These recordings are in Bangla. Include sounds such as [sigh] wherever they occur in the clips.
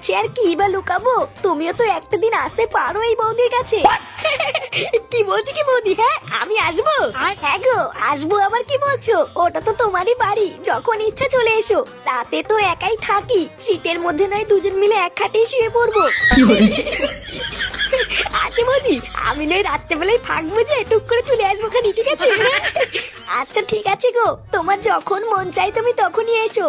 কাছে আর কি বা লুকাবো? তুমিও তো একটা দিন আসতে পারো এই বৌদির কাছে। [laughs] কি বলছি কি বৌদি হ্যাঁ? আমি আসব? হ্যাঁ গো আসব আবার কি বলছো? ওটা তো তোমারই বাড়ি যখন ইচ্ছা চলে এসো। রাতে তো একাই থাকি শীতের মধ্যে নয় দুজন মিলে এক খাটে শুয়ে পড়ব। [laughs] আচ্ছা বৌদি আমি নয় রাত্রেবেলায় থাকব যে টুক করে চলে আসব খানি ঠিক আছে? [laughs] আচ্ছা ঠিক আছে গো তোমার যখন মন চাই তুমি তখনই এসো।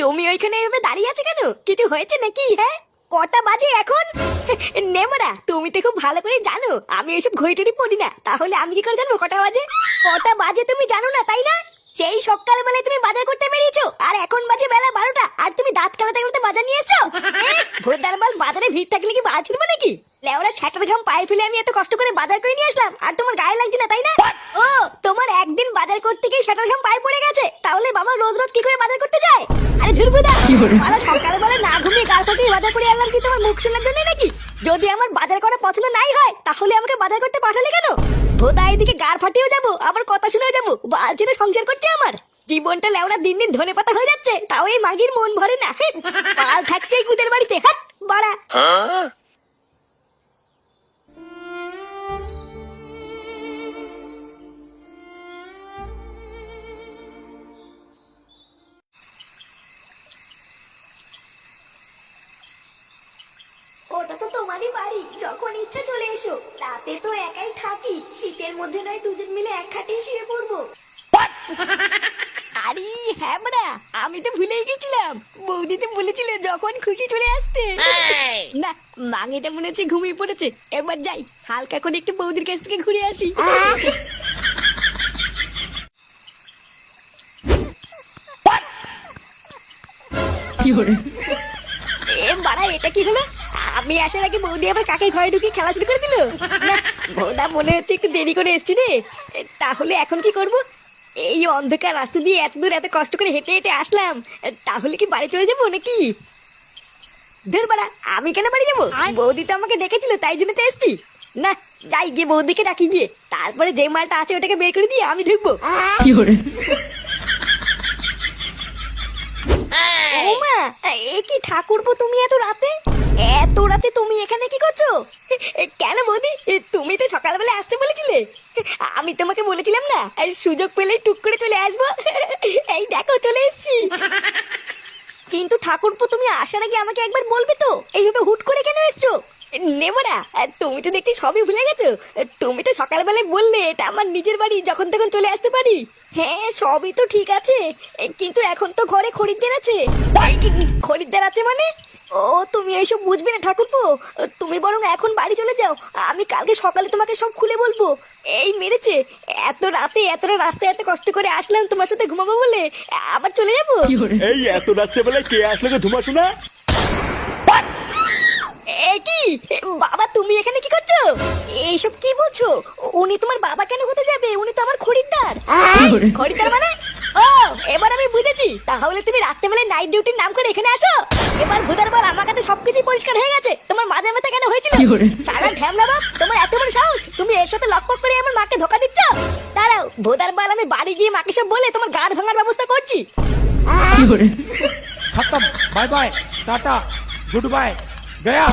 তুমি ওইখানে এভাবে দাঁড়িয়ে আছো কেন? কিছু হয়েছে নাকি? হ্যাঁ? কটা বাজে এখন? [laughs] নেমরা, তুমি তো খুব ভালো করে জানো। আমি এসব ঘড়িটড়ি পড়ি না। তাহলে আমি কি করে জানব কটা বাজে? কটা বাজে তুমি জানো না, তাই না? সেই সকাল বেলায় তুমি বাজার করতে বেরিয়েছো, আর এখন বাজে বেলা বারোটা, আর তুমি দাঁত কালাতে কালাতে বাজার নিয়ে এসছো? ভোরদার বাজারে ভিড় থাকলে কি বাজার নাকি? লেওরা স্যাটার ঘাম পায়ে ফেলে আমি এত কষ্ট করে বাজার করে নিয়ে আসলাম, আর তোমার গায়ে লাগছে না তাই না ও তোমার একদিন বাজার করতে গিয়ে স্যাটার ঘাম তাহলে বাবা রোজ রোজ কি করে বাজার করতে যায়? আরে ধুরবুদা আরে সকালবেলা না ঘুমিয়ে গাল ফাটিয়ে বাজার করে আনলাম কি তোমার মুখ শোনার জন্য নাকি? যদি আমার বাজার করা পছন্দ নাই হয়, তাহলে আমাকে বাজার করতে পাঠালে কেন? ভোদা, এদিকে গার ফাটিয়েও যাব, আবার কথা শুনেও যাব। বালছেনে সংসার করছে আমার। জীবনটা লেওড়া দিন দিন ধনে পাতা হয়ে যাচ্ছে, তাও এই মাগির মন ভরে না। পাল থাকছে এই কুদের বাড়িতে, হাট, বাড়া। বাড়ি যখন ইচ্ছা চলে এসো। রাতে তো একাই থাকি শীতের মধ্যে নয় দুজন মিলে এক খাটে শুয়ে পড়ব। আরে হ্যাঁ আমি তো ভুলেই গেছিলাম। বৌদি তো বলেছিল যখন খুশি চলে আসতে। না মাঙেটা মনে হচ্ছে ঘুমিয়ে পড়েছে। এবার যাই হালকা করে একটু বৌদির কাছ থেকে ঘুরে আসি। এ বাড়া এটা কি হলো? আমি আসার আগে বৌদি আবার কাকে ঘরে ঢুকে খেলা শুরু করে দিল? না বৌদা মনে হচ্ছে একটু দেরি করে এসছি রে। তাহলে এখন কি করব? এই অন্ধকার রাস্তা দিয়ে এত দূর এত কষ্ট করে হেঁটে হেঁটে আসলাম। তাহলে কি বাড়ি চলে যাব নাকি? ধর বাড়া আমি কেন বাড়ি যাব? বৌদি তো আমাকে ডেকেছিল তাই জন্য তো এসছি। না যাই গিয়ে বৌদিকে ডাকি গিয়ে। তারপরে যে মালটা আছে ওটাকে বের করে দিয়ে আমি ঢুকবো। ওমা এ কি ঠাকুরপো তুমি এত রাতে? এত রাতে তুমি এখানে কি করছ? কেন বৌদি, তুমি তো সকালবেলা আসতে বলেছিলে। আমি তোমাকে বলেছিলাম না, সুযোগ পেলেই টুক করে চলে আসব। এই দেখো, চলে এসেছি। কিন্তু ঠাকুরপো, তুমি আসার আগে আমাকে একবার বলবে তো, এইভাবে হুট করে কেন এসছো? নেব না, তুমি তো দেখছি সবই ভুলে গেছো। তুমি তো সকালবেলায় বললে, এটা আমার নিজের বাড়ি, যখন তখন চলে আসতে পারি। হ্যাঁ সবই তো ঠিক আছে, কিন্তু এখন তো ঘরে খরিদ্দার আছে। খরিদ্দার আছে মানে? ও তুমি এইসব বুঝবে না ঠাকুরপো। তুমি বরং এখন বাড়ি চলে যাও। আমি কালকে সকালে তোমাকে সব খুলে বলব। এই মেরেছে এত রাতে এতটা রাস্তায় এত কষ্ট করে আসলাম তোমার সাথে ঘুমাবো বলে। আবার চলে যাব? এই এত রাত্রেবেলায় কে আসলো এ কি? বাবা তুমি এখানে কি করছ? এইসব কি বলছো? উনি তোমার বাবা কেন হতে যাবে? উনি তো আমার খরিদ্দার। খরিদ্দার মানে? ও এবার আমি বুঝেছি তাহলে তুমি রাত্রেবেলায় নাইট ডিউটির নাম করে এখানে আসো এবার ভুদার বল আমার কাছে সবকিছু পরিষ্কার হয়ে গেছে তোমার মাঝে মাঝে কেন হয়েছিল সারা ঢ্যামলা বাপ তোমার এত বড় সাহস তুমি এর সাথে লকপক করে আমার মাকে ধোকা দিচ্ছ দাঁড়াও ভুদার বল আমি বাড়ি গিয়ে মাকে সব বলে তোমার গাড় ভাঙার ব্যবস্থা করছি খতম bye bye tata good bye Gaya